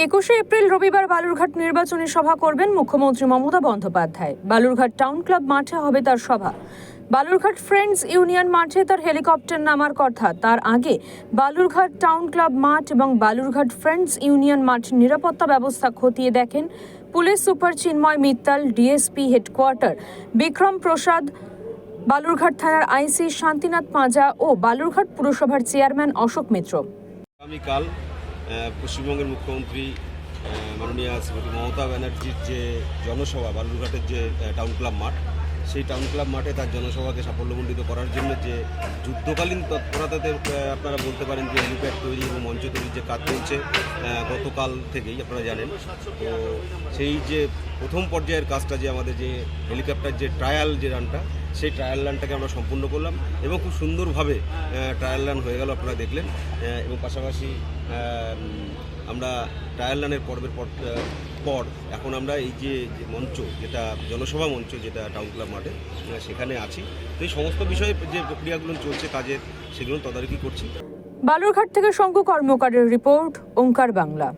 একুশে এপ্রিল রবিবার বালুরঘাট নির্বাচনী সভা করবেন মুখ্যমন্ত্রী মমতা বন্দ্যোপাধ্যায়। বালুরঘাট টাউন ক্লাব মাঠে হবে তার সভা। বালুরঘাট ফ্রেন্ডস ইউনিয়ন মাঠে তার হেলিকপ্টার নামার কথা। তার আগে বালুরঘাট টাউন ক্লাব মাঠ এবং বালুরঘাট ফ্রেন্ডস ইউনিয়ন মাঠ নিরাপত্তা ব্যবস্থা খতিয়ে দেখেন police super Chinmoy Mittal, DSP headquarter Bikram Prasad, Balurghat থানার আইসি শান্তিনাথ পাঁজা ও বালুরঘাট পুরসভার চেয়ারম্যান অশোক মিত্র। আগামীকাল পশ্চিমবঙ্গের মুখ্যমন্ত্রী মাননীয় শ্রীমতী মমতা ব্যানার্জির যে জনসভা বালুরঘাটের যে টাউন ক্লাব মাঠ সেই টাউন ক্লাব মাঠে তার জনসভাকে সাফল্যমণ্ডিত করার জন্য যে যুদ্ধকালীন তৎপরতাতে আপনারা বলতে পারেন যে হেলিপ্যাড তৈরি এবং মঞ্চ তৈরির যে কাজ চলছে গতকাল থেকেই আপনারা জানেন। তো সেই যে প্রথম পর্যায়ের কাজটা যে আমাদের যে হেলিকপ্টার যে ট্রায়াল যে রানটা সেই ট্রায়াল রানটাকে আমরা সম্পূর্ণ করলাম এবং খুব সুন্দরভাবে ট্রায়াল রান হয়ে গেল, আপনারা দেখলেন। এবং পাশাপাশি আমরা ট্রায়াল রানের পর্বের পর পর এখন আমরা এই যে মঞ্চ, যেটা জনসভা মঞ্চ, যেটা টাউন ক্লাব মাঠে সেখানে আছি। তো এই সমস্ত বিষয়ে যে প্রক্রিয়াগুলো চলছে, কাজের, সেগুলো তদারকি করছি। বালুরঘাট থেকে শঙ্কু কর্মকারের রিপোর্ট, ওঙ্কার বাংলা।